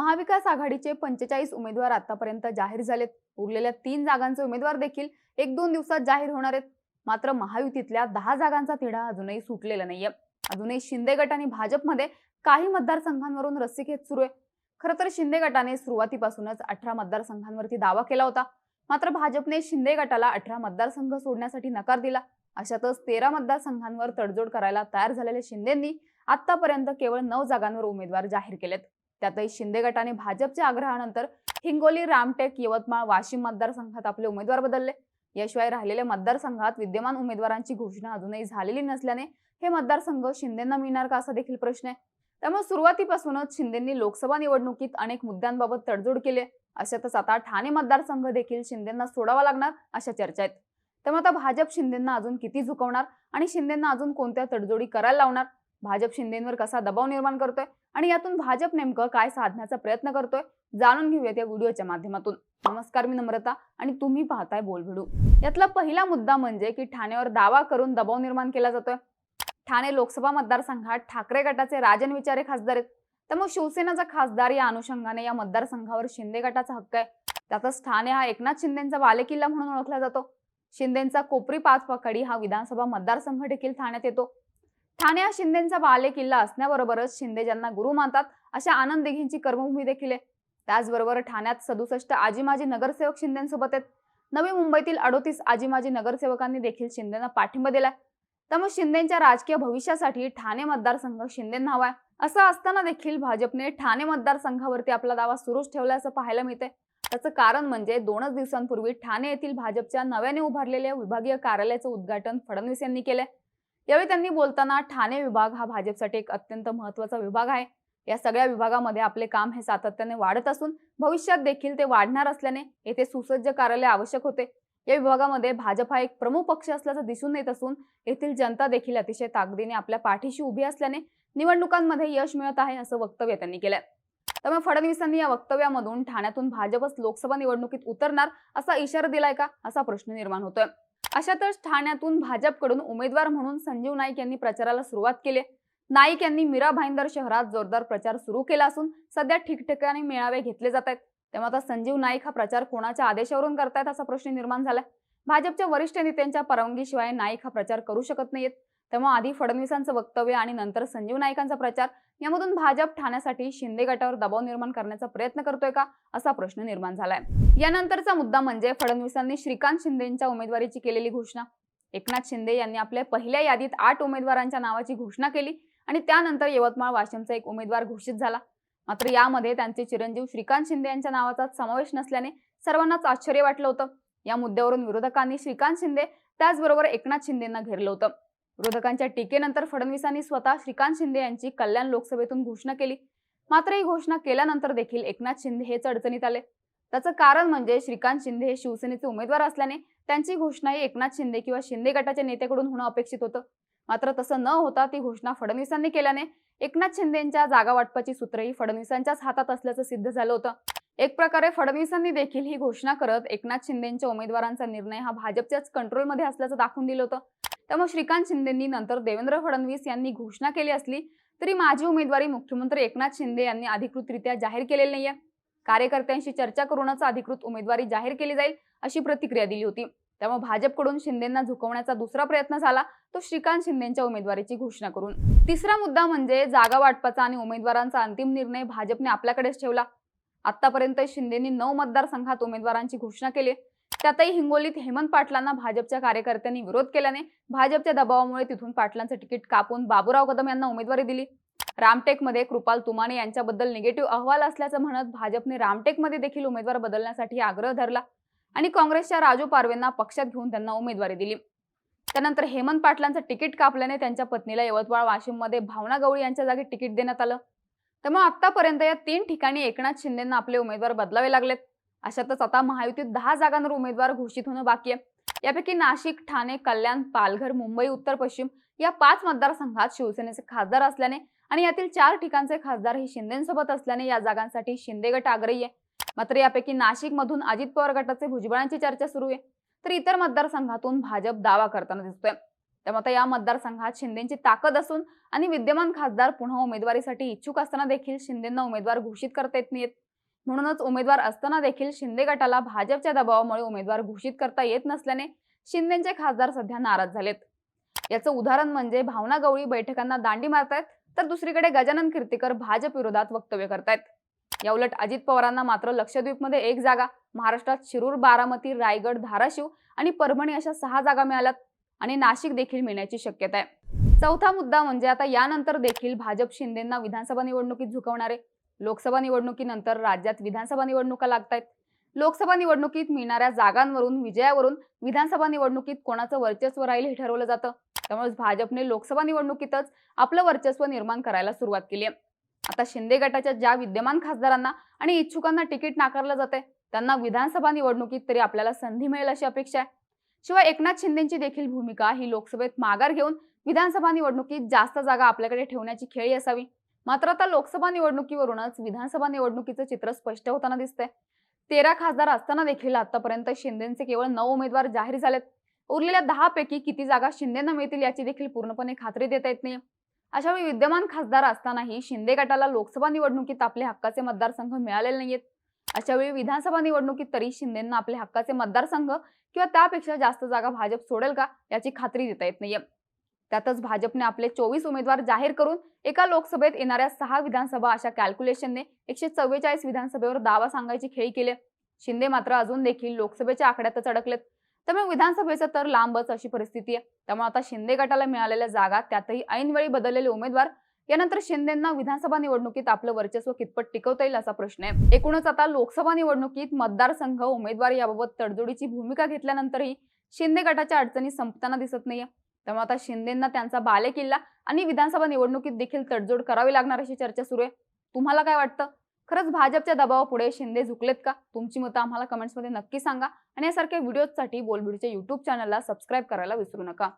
महाविकास आघाडीचे पंचेचाळीस उमेदवार आतापर्यंत जाहीर झालेत. उरलेल्या तीन जागांचे उमेदवार देखील एक दोन दिवसात जाहीर होणार आहेत. मात्र महायुतीतल्या दहा जागांचा तिढा अजूनही सुटलेला नाहीये. अजूनही शिंदे गट आणि भाजपमध्ये काही मतदारसंघांवरून रस्सीखेच सुरू आहे. खरं तर शिंदे गटाने सुरुवातीपासूनच अठरा मतदारसंघांवरती दावा केला होता. मात्र भाजपने शिंदे गटाला अठरा मतदारसंघ सोडण्यासाठी नकार दिला. अशातच तेरा मतदारसंघांवर तडजोड करायला तयार झालेल्या शिंदेंनी आतापर्यंत केवळ नऊ जागांवर उमेदवार जाहीर केलेत. त्यातही शिंदे गटाने भाजपच्या आग्रहानंतर हिंगोली रामटेक यवतमाळ वाशिम मतदारसंघात आपले उमेदवार बदलले. याशिवाय राहिलेल्या मतदारसंघात विद्यमान उमेदवारांची घोषणा अजूनही झालेली नसल्याने हे मतदारसंघ शिंदेंना मिळणार का असा देखील प्रश्न आहे. त्यामुळे सुरुवातीपासूनच शिंदेंनी लोकसभा निवडणुकीत अनेक मुद्द्यांबाबत तडजोड केली अशातच आता ठाणे मतदारसंघ देखील शिंदेंना सोडावा लागणार अशा चर्चा आहेत. त्यामुळे आता भाजप शिंदेंना अजून किती झुकवणार आणि शिंदेंना अजून कोणत्या तडजोडी करायला लावणार? भाजप शिंदेंवर कसा दबाव निर्माण करतोय? आणि यातून भाजप नेमकं काय साधण्याचा प्रयत्न करतोय जाणून घेऊयात या व्हिडिओच्या माध्यमातून. नमस्कार मी नम्रता आणि तुम्ही पाहताय बोलभिडू यातला पहिला मुद्दा म्हणजे की ठाण्यावर दावा करून दबाव निर्माण केला जातोय. ठाणे लोकसभा मतदारसंघात ठाकरे गटाचे राजन विचारे खासदार आहेत. त्यामुळे शिवसेनाचा खासदार या अनुषंगाने या मतदारसंघावर शिंदे गटाचा हक्क आहे. त्यातच ठाणे हा एकनाथ शिंदेचा बालेकिल्ला म्हणून ओळखला जातो. शिंदेचा कोपरी पाच पकडी हा विधानसभा मतदारसंघ देखील ठाण्यात येतो. ठाणे हा शिंदेचा बालेकिल्ला असण्याबरोबरच शिंदे ज्यांना गुरु मानतात अशा आनंद दिघींची कर्मभूमी देखील आहे. त्याचबरोबर ठाण्यात सदुसष्ट आजी माजी नगरसेवक शिंदेसोबत आहेत. नवी मुंबईतील अडोतीस आजी माजी नगरसेवकांनी देखील शिंदेना पाठिंबा दिलाय. त्यामुळे शिंदेच्या राजकीय भविष्यासाठी ठाणे मतदारसंघ शिंदेंना हवाय. असं असताना देखील भाजपने ठाणे मतदारसंघावरती आपला दावा सुरूच ठेवला असं पाहायला मिळते त्याचं कारण म्हणजे दोनच दिवसांपूर्वी ठाणे येथील भाजपच्या नव्याने उभारलेल्या विभागीय कार्यालयाचं उद्घाटन फडणवीस यांनी केलंय. यावेळी त्यांनी बोलताना ठाणे विभाग हा भाजपसाठी एक अत्यंत महत्त्वाचा विभाग आहे. या सगळ्या विभागामध्ये आपले काम हे सातत्याने वाढत असून भविष्यात देखील ते वाढणार असल्याने येथे सुसज्ज कार्यालय आवश्यक होते. या विभागामध्ये भाजप हा एक प्रमुख पक्ष असल्याचं दिसून येत असून येथील जनता देखील अतिशय ताकदीने आपल्या पाठीशी उभी असल्याने निवडणुकांमध्ये यश मिळत आहे असं वक्तव्य त्यांनी केलंय. त्यामुळे फडणवीसांनी या वक्तव्यामधून ठाण्यातून भाजपच लोकसभा निवडणुकीत उतरणार असा इशारा दिलाय का असा प्रश्न निर्माण होतोय. अशातच ठाण्यातून भाजपकडून उमेदवार म्हणून संजीव नाईक यांनी प्रचाराला सुरुवात केली. नाईक यांनी मीरा भाईंदर शहरात जोरदार प्रचार सुरू केला असून सध्या ठिकठिकाणी मेळावे घेतले जात आहेत. तेव्हा आता संजीव नाईक हा प्रचार कोणाच्या आदेशावरून करतायत असा प्रश्न निर्माण झालाय. भाजपच्या वरिष्ठ नेत्यांच्या परवानगीशिवाय नाईक हा प्रचार करू शकत नाहीत तेव्हा आधी फडणवीसांचं वक्तव्य आणि नंतर संजीव नाईकांचा प्रचार यामधून भाजप ठाण्यासाठी शिंदे गटावर दबाव निर्माण करण्याचा प्रयत्न करतोय का असा प्रश्न निर्माण झालाय. यानंतरचा मुद्दा म्हणजे फडणवीसांनी श्रीकांत शिंदेच्या उमेदवारीची केलेली घोषणा. एकनाथ शिंदे यांनी आपल्या पहिल्या यादीत आठ उमेदवारांच्या नावाची घोषणा केली आणि त्यानंतर यवतमाळ वाशिमचा एक उमेदवार घोषित झाला. मात्र यामध्ये त्यांचे चिरंजीव श्रीकांत शिंदे यांच्या नावाचा समावेश नसल्याने सर्वांनाच आश्चर्य वाटलं होतं. या मुद्द्यावरून विरोधकांनी श्रीकांत शिंदे त्याचबरोबर एकनाथ शिंदेंना घेरलं होतं. विरोधकांच्या टीकेनंतर फडणवीसांनी स्वतः श्रीकांत शिंदे यांची कल्याण लोकसभेतून घोषणा केली. मात्र ही घोषणा केल्यानंतर देखील एकनाथ शिंदे हेच अडचणीत आले. त्याचं कारण म्हणजे श्रीकांत शिंदे हे शिवसेनेचे उमेदवार असल्याने त्यांची घोषणा ही एकनाथ शिंदे किंवा शिंदे गटाच्या नेत्याकडून होणं अपेक्षित होतं. मात्र तसं न होता ती घोषणा फडणवीसांनी केल्याने एकनाथ शिंदेच्या जागा वाटपाची सूत्रही फडणवीसांच्याच हातात असल्याचं सिद्ध झालं होतं. एक प्रकारे फडणवीसांनी देखील ही घोषणा करत एकनाथ शिंदेच्या उमेदवारांचा निर्णय हा भाजपच्याच कंट्रोलमध्ये असल्याचं दाखवून दिलं होतं. त्यामुळे श्रीकांत शिंदेंनी नंतर देवेंद्र फडणवीस यांनी घोषणा केली असली तरी माझी उमेदवारी मुख्यमंत्री एकनाथ शिंदे यांनी अधिकृतरित्या जाहीर केलेली नाहीये. कार्यकर्त्यांशी चर्चा करूनच अधिकृत उमेदवारी जाहीर केली जाईल अशी प्रतिक्रिया दिली होती. त्यामुळे भाजपकडून शिंदेंना झुकवण्याचा दुसरा प्रयत्न झाला तो श्रीकांत शिंदेच्या उमेदवारीची घोषणा करून. तिसरा मुद्दा म्हणजे जागा वाटपाचा आणि उमेदवारांचा अंतिम निर्णय भाजपने आपल्याकडेच ठेवला. आतापर्यंत शिंदेनी नऊ मतदारसंघात उमेदवारांची घोषणा केली त्यातही हिंगोलीत हेमंत पाटलांना भाजपच्या कार्यकर्त्यांनी विरोध केल्याने भाजपच्या दबावामुळे तिथून पाटलांचं तिकीट कापून बाबूराव कदम यांना उमेदवारी दिली. रामटेकमध्ये कृपाल तुमाने यांच्याबद्दल निगेटिव्ह अहवाल असल्याचं म्हणत भाजपने रामटेकमध्ये देखील उमेदवार बदलण्यासाठी आग्रह धरला आणि काँग्रेसच्या राजू पारवेंना पक्षात घेऊन त्यांना उमेदवारी दिली. त्यानंतर हेमंत पाटलांचं तिकीट कापल्याने त्यांच्या पत्नीला यवतमाळ वाशिममध्ये भावना गवळी यांच्या जागी तिकीट देण्यात आलं. त्यामुळे आतापर्यंत या तीन ठिकाणी एकनाथ शिंदेंना आपले उमेदवार बदलावे लागलेत. अशातच आता महायुतीत दहा जागांवर उमेदवार घोषित होणं बाकी आहे. यापैकी नाशिक ठाणे कल्याण पालघर मुंबई उत्तर पश्चिम या पाच मतदारसंघात शिवसेनेचे खासदार असल्याने आणि यातील चार ठिकाणचे खासदार हे शिंदेसोबत असल्याने या जागांसाठी शिंदे गट आग्रही आहे. मात्र यापैकी नाशिक मधून अजित पवार गटाचे भुजबळांची चर्चा सुरू आहे. तर इतर मतदारसंघातून भाजप दावा करताना दिसतोय. त्यामुळे आता या मतदारसंघात शिंदेची ताकद असून आणि विद्यमान खासदार पुन्हा उमेदवारीसाठी इच्छुक असताना देखील शिंदेना उमेदवार घोषित करता येत नाहीत. म्हणूनच उमेदवार असताना देखील शिंदे गटाला भाजपच्या दबावामुळे उमेदवार घोषित करता येत नसल्याने शिंदेचे खासदार सध्या नाराज झालेत. याचं उदाहरण म्हणजे भावना गवळी बैठकांना दांडी मारतायत तर दुसरीकडे गजानन कीर्तीकर भाजप विरोधात वक्तव्य करतायत. या उलट अजित पवारांना मात्र लक्षद्वीपमध्ये एक जागा महाराष्ट्रात शिरूर बारामती रायगड धाराशिव आणि परभणी अशा सहा जागा मिळाल्यात आणि नाशिक देखील मिळण्याची शक्यता आहे. चौथा मुद्दा म्हणजे आता यानंतर देखील भाजप शिंदेना विधानसभा निवडणुकीत झुकवणारे लोकसभा निवडणुकीनंतर राज्यात विधानसभा निवडणुका लागतायत. लोकसभा निवडणुकीत मिळणाऱ्या जागांवरून विजयावरून विधानसभा निवडणुकीत कोणाचं वर्चस्व राहील हे ठरवलं जातं. त्यामुळे भाजपने लोकसभा निवडणुकीतच आपलं वर्चस्व निर्माण करायला सुरुवात केली आहे. आता शिंदे गटाच्या ज्या विद्यमान खासदारांना आणि इच्छुकांना तिकीट नाकारलं जाते त्यांना विधानसभा निवडणुकीत तरी आपल्याला संधी मिळेल अशी अपेक्षा आहे. शिवाय एकनाथ शिंदेची देखील भूमिका ही लोकसभेत माघार घेऊन विधानसभा निवडणुकीत जास्त जागा आपल्याकडे ठेवण्याची खेळी असावी. मात्र आता लोकसभा निवडणुकीवरूनच विधानसभा निवडणुकीचं चित्र स्पष्ट होताना दिसतंय. तेरा खासदार असताना देखील आतापर्यंत शिंदेचे केवळ नऊ उमेदवार जाहीर झालेत. उरलेल्या दहा पैकी किती जागा शिंदेना मिळतील याची देखील पूर्णपणे खात्री देता येत नाही अशावेळी विद्यमान खासदार असतानाही शिंदे गटाला लोकसभा निवडणुकीत आपले हक्काचे मतदारसंघ मिळालेले नाहीयेत. अशावेळी विधानसभा निवडणुकीत तरी शिंदेना आपले हक्काचे मतदारसंघ किंवा त्यापेक्षा जास्त जागा भाजप सोडेल का याची खात्री देता येत नाहीये. त्यातच भाजपने आपले चोवीस उमेदवार जाहीर करून एका लोकसभेत येणाऱ्या सहा विधानसभा अशा कॅल्क्युलेशनने एकशे चव्वेचाळीस विधानसभेवर दावा सांगायची खेळी केली. शिंदे मात्र अजून देखील लोकसभेच्या आकड्यातच अडकलेत. त्यामुळे विधानसभेचं तर लांबच अशी परिस्थिती आहे. त्यामुळे आता शिंदे गटाला मिळालेल्या जागा त्यातही ऐनवेळी बदललेले उमेदवार यानंतर शिंदेना विधानसभा निवडणुकीत आपलं वर्चस्व कितपत टिकवता येईल असा प्रश्न आहे. एकूणच आता लोकसभा निवडणुकीत मतदारसंघ उमेदवार याबाबत तडजोडीची भूमिका घेतल्यानंतरही शिंदे गटाच्या अडचणी संपताना दिसत नाहीये. त्यामुळे आता शिंदेंना त्यांचा बालेकिल्ला आणि विधानसभा निवडणुकीत देखील तडजोड करावी लागणार अशी चर्चा सुरू आहे. तुम्हाला काय वाटतं? खरंच भाजपच्या दबावापुढे शिंदे झुकलेत का? तुमची मतं आम्हाला कमेंट्समध्ये नक्की सांगा. आणि यासारख्या व्हिडिओजसाठी बोलबिडच्या युट्यूब चॅनलला सबस्क्राईब करायला विसरू नका.